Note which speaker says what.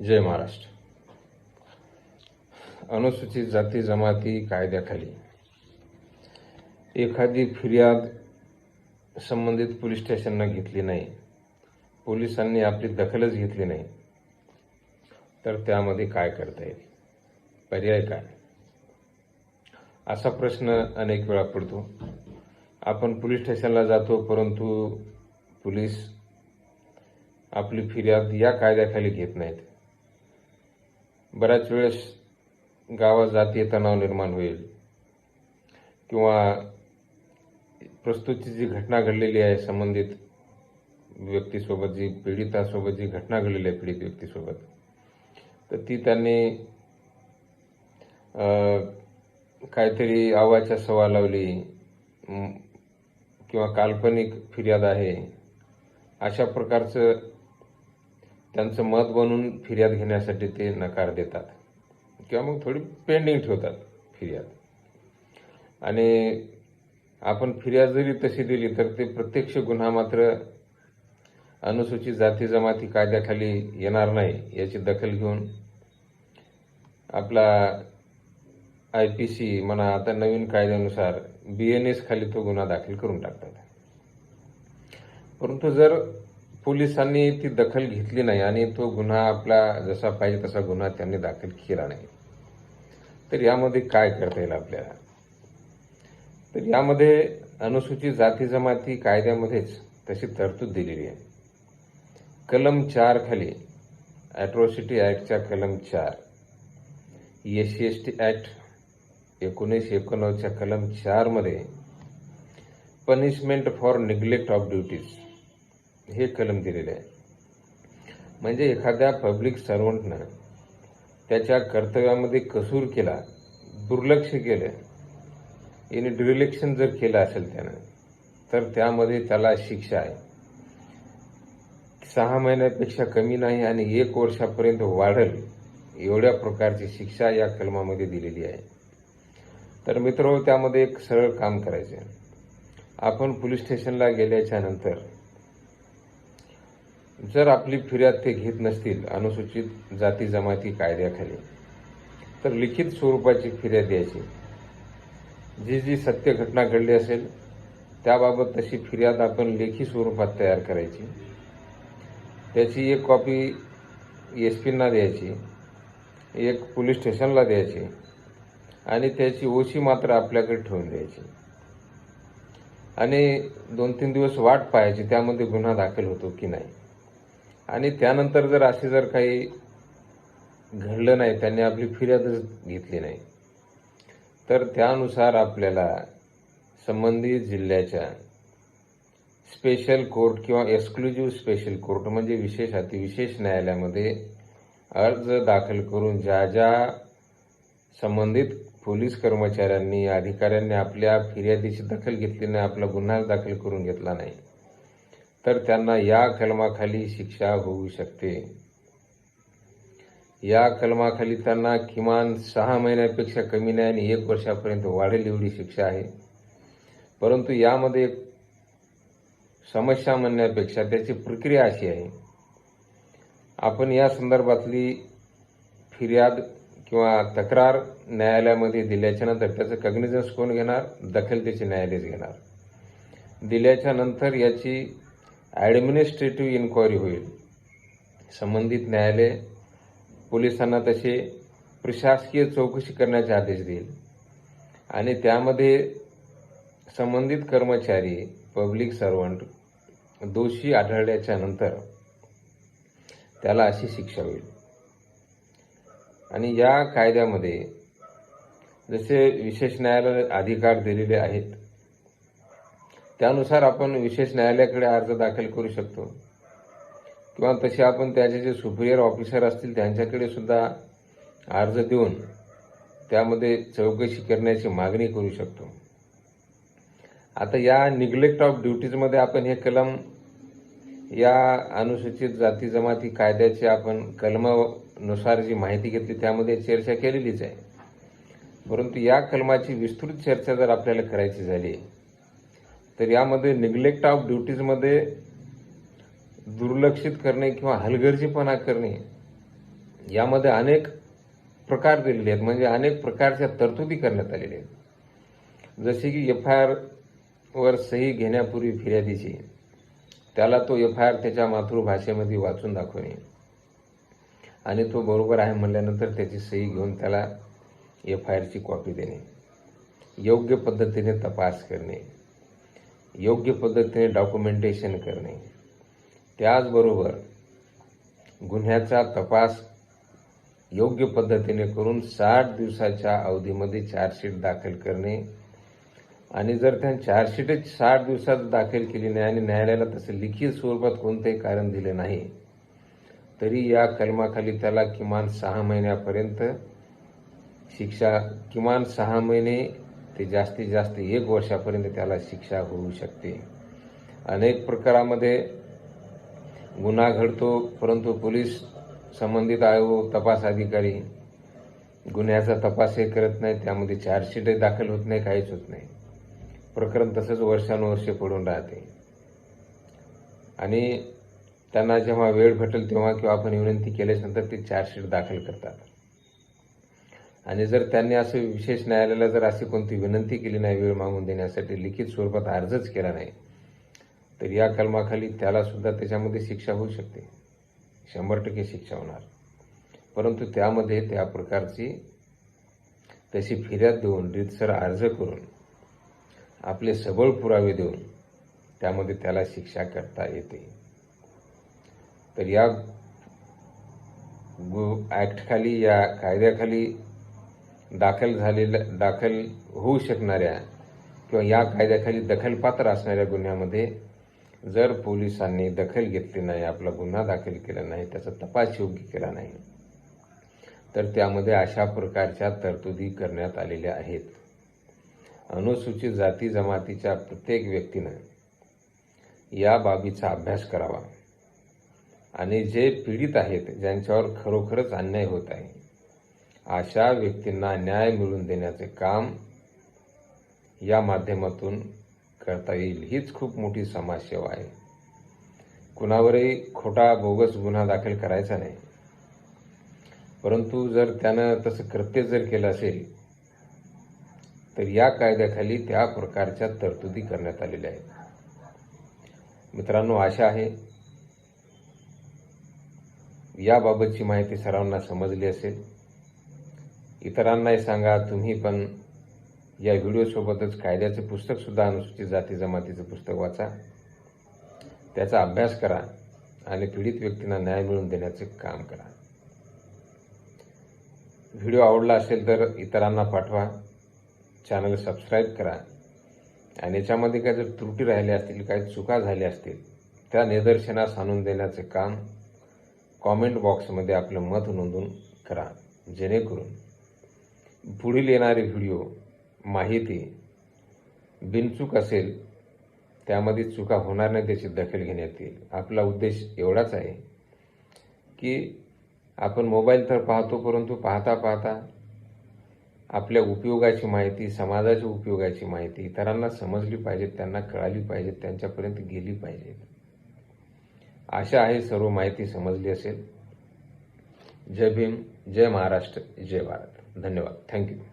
Speaker 1: जय महाराष्ट्र. अनुसूचित जाती जमाती कायद्याखाली. एखादी फिर्याद संबंधित पोलीस स्टेशनला घेतली नाही. पोलिसांनी आपली दखलच घेतली नाही. तर त्यामध्ये काय करता येईल? पर्याय काय? असा प्रश्न अनेक वेळा पडतो. आपण पोलीस स्टेशनला जातो परंतु पोलीस आपली फिर्याद या कायद्याखाली घेत नाहीत. बऱ्याच वेळेस गावात जातीय तणाव निर्माण होईल. किंवा प्रस्तुतची जी घटना घडलेली आहे संबंधित व्यक्तीसोबत जी पीडितासोबत जी घटना घडलेली आहे पीडित व्यक्तीसोबत तर ती त्यांनी काहीतरी आवाच्या सवा लावली. किंवा काल्पनिक फिर्याद आहे. अशा प्रकारचं त्यांचं मत बनून फिर्याद घेण्यासाठी ते नकार देतात. किंवा मग थोडी पेंडिंग ठेवतात फिर्याद. आणि आपण फिर्याद जरी तशी दिली तर ते प्रत्यक्ष गुन्हा मात्र अनुसूचित जाती जमाती कायद्याखाली येणार नाही याची दखल घेऊन आपला आय पी सी म्हणा आता नवीन कायद्यानुसार बी एन एस खाली तो गुन्हा दाखल करून टाकतात. परंतु जर पोलिसांनी ती दखल घेतली नाही आणि तो गुन्हा आपला जसा पाहिजे तसा गुन्हा त्यांनी दाखल केला नाही. तर यामध्ये काय करता येईल आपल्याला? तर यामध्ये अनुसूचित जाती जमाती कायद्यामध्येच तशी तरतूद दिलेली आहे. कलम चार खाली ॲट्रॉसिटी ॲक्टच्या कलम चार S C S T act एकोणीसशे एकोणनव्वदच्या कलम चारमध्ये punishment for neglect of duties हे कलम दिलेले आहे. म्हणजे एखाद्या पब्लिक सर्वंटनं त्याच्या कर्तव्यामध्ये कसूर केला दुर्लक्ष केलं याने डिरिलेक्शन जर केलं असेल त्यानं तर त्यामध्ये त्याला शिक्षा आहे. सहा महिन्यापेक्षा कमी नाही आणि एक वर्षापर्यंत वाढेल एवढ्या प्रकारची शिक्षा या कलमामध्ये दिलेली आहे. तर मित्र त्यामध्ये एक सरळ काम करायचे आपण पोलीस स्टेशनला गेल्याच्यानंतर जर आपली फिर्याद ते घेत नसतील अनुसूचित जाती जमाती कायद्याखाली तर लिखित स्वरूपाची फिर्याद द्यायची. जी जी सत्य घटना घडली असेल त्याबाबत तशी फिर्याद आपण लेखी स्वरूपात तयार करायची. त्याची एक कॉपी एस पींना द्यायची एक पोलीस स्टेशनला द्यायची आणि त्याची ओशी मात्र आपल्याकडे ठेवून द्यायची. आणि दोन तीन दिवस वाट पाहायची त्यामध्ये गुन्हा दाखल होतो की नाही. आणि त्यानंतर जर असे जर काही घडलं नाही त्यांनी आपली फिर्यादच घेतली नाही तर त्यानुसार आपल्याला संबंधित जिल्ह्याच्या स्पेशल कोर्ट किंवा एक्सक्लुझिव्ह स्पेशल कोर्ट म्हणजे विशेष अतिविशेष न्यायालयामध्ये अर्ज दाखल करून ज्या ज्या संबंधित पोलीस कर्मचाऱ्यांनी अधिकाऱ्यांनी आपल्या फिर्यादीची दखल घेतली नाही आपला गुन्हा दाखल करून घेतला नाही तर त्यांना या कलमाखाली शिक्षा होऊ शकते. या कलमाखाली त्यांना किमान सहा महिन्यापेक्षा कमी नाही आणि एक वर्षापर्यंत वाढेल एवढी शिक्षा आहे. परंतु यामध्ये समस्या म्हणण्यापेक्षा त्याची प्रक्रिया अशी आहे. आपण या संदर्भातली फिर्याद किंवा तक्रार न्यायालयामध्ये दिल्याच्या नंतर त्याचं कग्निजन्स कोण घेणार? दखल त्याची न्यायालयच घेणार. दिल्याच्या नंतर याची ॲडमिनिस्ट्रेटिव्ह इन्क्वायरी होईल. संबंधित न्यायालय पोलिसांना तसे प्रशासकीय चौकशी करण्याचे आदेश देईल. आणि त्यामध्ये संबंधित कर्मचारी पब्लिक सर्वंट दोषी आढळल्याच्या नंतर त्याला अशी शिक्षा होईल. आणि या कायद्यामध्ये जसे विशेष न्यायालय अधिकार दिलेले आहेत त्यानुसार आपण विशेष न्यायालयाकडे अर्ज दाखल करू शकतो. किंवा तसे आपण त्याचे जे सुपिरियर ऑफिसर असतील त्यांच्याकडे सुद्धा अर्ज देऊन त्यामध्ये चौकशी करण्याची मागणी करू शकतो. आता या निग्लेक्ट ऑफ ड्युटीजमध्ये आपण हे कलम या अनुसूचित जाती जमाती कायद्याची आपण कलमानुसार जी माहिती घेतली त्यामध्ये चर्चा केलेलीच आहे. परंतु या कलमाची विस्तृत चर्चा जर आपल्याला करायची झाली तर यामध्ये निग्लेक्ट ऑफ ड्युटीजमध्ये दुर्लक्षित करणे किंवा हलगर्जीपणा करणे यामध्ये अनेक प्रकार दिलेले आहेत. म्हणजे अनेक प्रकारच्या तरतुदी करण्यात आलेल्या आहेत. जसे की एफ आय आरवर सही घेण्यापूर्वी फिर्यादीची त्याला तो एफ आय आर त्याच्या मातृभाषेमध्ये वाचून दाखवणे. आणि तो बरोबर आहे म्हणल्यानंतर त्याची सही घेऊन त्याला एफ आय आरची कॉपी देणे. योग्य पद्धतीने तपास करणे. योग्य पद्धतीने डॉक्युमेंटेशन करणे. त्याचबरोबर गुन्ह्याचा तपास योग्य पद्धतीने करून साठ दिवसाच्या अवधीमध्ये चार्जशीट दाखल करणे. आणि जर त्या चार्जशीटच साठ दिवसात दाखल केली नाही आणि न्यायालयाला तसं लिखित स्वरूपात कोणतेही कारण दिले नाही तरी या कलमाखाली त्याला किमान सहा महिन्यापर्यंत शिक्षा किमान सहा महिने ते जास्तीत जास्त एक वर्षापर्यंत त्याला शिक्षा होऊ शकते. अनेक प्रकारामध्ये गुन्हा घडतो परंतु पोलीस संबंधित आयोग तपास अधिकारी गुन्ह्याचा तपासही करत नाही त्यामध्ये चार्जशीटही दाखल होत नाही काहीच होत नाही. प्रकरण तसंच वर्षानुवर्षे पडून राहते. आणि त्यांना जेव्हा वेळ भेटेल तेव्हा किंवा आपण विनंती केल्यानंतर ते चार्जशीट दाखल करतात. आणि जर त्यांनी असं विशेष न्यायालयाला जर अशी कोणती विनंती केली नाही वेळ मागून देण्यासाठी लिखित स्वरूपात अर्जच केला नाही तर या कलमाखाली त्याला सुद्धा त्याच्यामध्ये शिक्षा होऊ शकते. शंभर टक्के शिक्षा होणार. परंतु त्यामध्ये त्या प्रकारची तशी फिर्याद देऊन रीतसर अर्ज करून आपले सबळ पुरावे देऊन त्यामध्ये त्याला शिक्षा करता येते. तर या गु ॲक्टखाली या कायद्याखाली दाखल झालेल्या दाखल होऊ शकणाऱ्या किंवा या कायद्याखाली दखलपात्र असणाऱ्या गुन्ह्यामध्ये जर पोलिसांनी दखल घेतली नाही आपला गुन्हा दाखल केला नाही त्याचा तपास योग्य केला नाही तर त्यामध्ये अशा प्रकारच्या तरतुदी करण्यात आलेल्या आहेत. अनुसूचित जाती जमातीच्या प्रत्येक व्यक्तीनं या बाबीचा अभ्यास करावा. आणि जे पीडित आहेत ज्यांच्यावर खरोखरच अन्याय होत आहे अशा व्यक्तींना न्याय मिळवून देण्याचे काम या माध्यमातून करता येईल. हीच खूप मोठी समाजसेवा आहे. कुणावरही खोटा बोगस गुन्हा दाखल करायचा नाही. परंतु जर त्यानं तसं कृत्य जर केलं असेल तर या कायद्याखाली त्या प्रकारच्या तरतुदी करण्यात आलेल्या आहेत. मित्रांनो आशा आहे याबाबतची माहिती सर्वांना समजली असेल. इतरांनाही सांगा तुम्ही पण या व्हिडिओसोबतच कायद्याचं पुस्तकसुद्धा अनुसूचित जाती जमातीचं पुस्तक वाचा. त्याचा अभ्यास करा आणि पीडित व्यक्तींना न्याय मिळवून देण्याचे काम करा. व्हिडिओ आवडला असेल तर इतरांना पाठवा. चॅनल सबस्क्राईब करा. आणि याच्यामध्ये काय जर त्रुटी राहिल्या असतील काही चुका झाल्या असतील त्या निदर्शनास आणून देण्याचे काम कॉमेंट बॉक्समध्ये आपलं मत नोंदून करा. जेणेकरून पुढील येणारे व्हिडिओ माहिती बिनचूक असेल त्यामध्ये चुका होणार नाही त्याची दखल घेण्यात येईल. आपला उद्देश एवढाच आहे की आपण मोबाईल तर पाहतो परंतु पाहता पाहता आपल्या उपयोगाची माहिती समाजाच्या उपयोगाची माहिती इतरांना समजली पाहिजे त्यांना कळाली पाहिजे त्यांच्यापर्यंत गेली पाहिजे. आशा आहे सर्व माहिती समजली असेल. जय भीम जय महाराष्ट्र जय भारत. धन्यवाद. थँक्यू